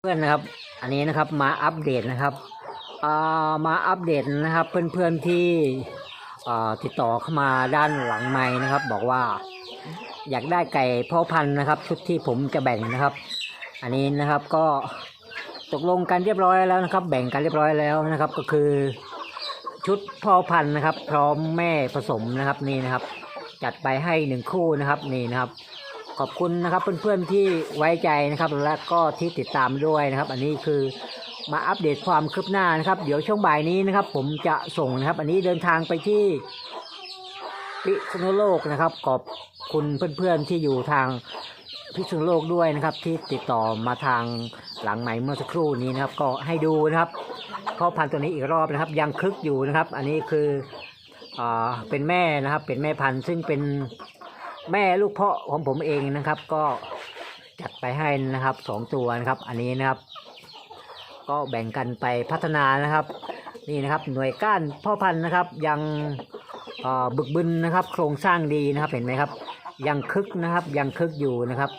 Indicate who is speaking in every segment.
Speaker 1: เพื่อนนะครับ อันนี้นะครับมาอัปเดตนะครับามาอัปเดตนะครับ เพื่อนๆที่อ่ติดต่อเข้ามาด้านหลังไม้นะครับ บอกว่า อยากได้ไก่พ่อพันธุ์นะครับ ชุดที่ผมจะแบ่งนะครับ อันนี้นะครับก็ตกลงกันเรียบร้อยแล้วนะครับ แบ่งกันเรียบร้อยแล้วนะครับ ก็คือชุดพ่อพันธุ์นะครับ พร้อมแม่ผสมนะครับนี่นะครับ จัดไปให้หนึ่งคู่นะครับนี่นะครับ อบคุณนะครับเพื่อนๆที่ไว้ใจนะครับ และก็ที่ติดตามด้วยนะครับ อันนี้คือมาอัปเดตความคืบหน้านะครับ เดี๋ยวช่วงบ่ายนี้นะครับ ผมจะส่งนะครับ อันนี้เดินทางไปที่พิษณุโลกนะครับ ขอบคุณเพื่อนๆที่อยู่ทางพิษณุโลกด้วยนะครับ ที่ติดต่อมาทางหลังใหม่เมื่อสักครู่นี้นะครับ ก็ให้ดูนะครับพ่อพันธุ์ตัวนี้อีกรอบนะครับ ยังคึกอยู่นะครับ อันนี้คืออเป็นแม่นะครับ เป็นแม่พันธุ์ซึ่งเป็น แม่ลูกเพาะของผมเองนะครับ ก็จัดไปให้นะครับสองตัวนะครับ อันนี้นะครับ ก็แบ่งกันไปพัฒนานะครับ นี่นะครับหน่วยก้านพ่อพันธุ์นะครับ ยังบึกบึนนะครับ โครงสร้างดีนะครับเห็นไหมครับ ยังคึกนะครับยังคึกอยู่นะครับ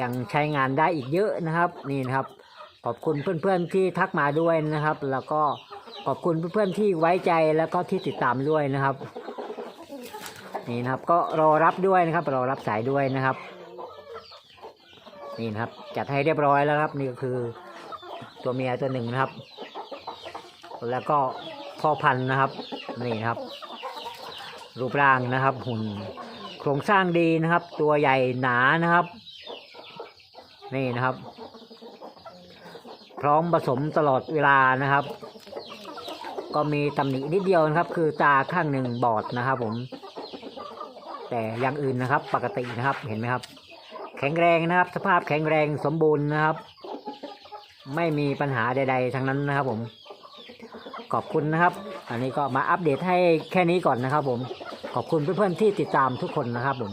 Speaker 1: ยังใช้งานได้อีกเยอะนะครับ นี่นะครับขอบคุณเพื่อนๆที่ทักมาด้วยนะครับ แล้วก็ขอบคุณเพื่อนๆที่ไว้ใจแล้วก็ที่ติดตามด้วยนะครับ นี่นะครับก็รอรับด้วยนะครับ รอรับสายด้วยนะครับ นี่นะครับ จัดให้เรียบร้อยแล้วครับ นี่ก็คือตัวเมียตัวหนึ่งนะครับ แล้วก็พ่อพันธุ์นะครับ นี่นะครับ รูปร่างนะครับ หุ่นโครงสร้างดีนะครับ ตัวใหญ่หนานะครับ นี่นะครับ พร้อมผสมตลอดเวลานะครับ ก็มีตำหนินิดเดียวนะครับ คือตาข้างหนึ่งบอดนะครับผม แต่อย่างอื่นนะครับ ปกตินะครับเห็นไหมครับ แข็งแรงนะครับ สภาพแข็งแรงสมบูรณ์นะครับ ไม่มีปัญหาใด ๆ ทั้งนั้นนะครับ ผมขอบคุณนะครับ อันนี้ก็มาอัปเดตให้แค่นี้ก่อนนะครับ ผมขอบคุณเพื่อนๆที่ติดตามทุกคนนะครับ ผม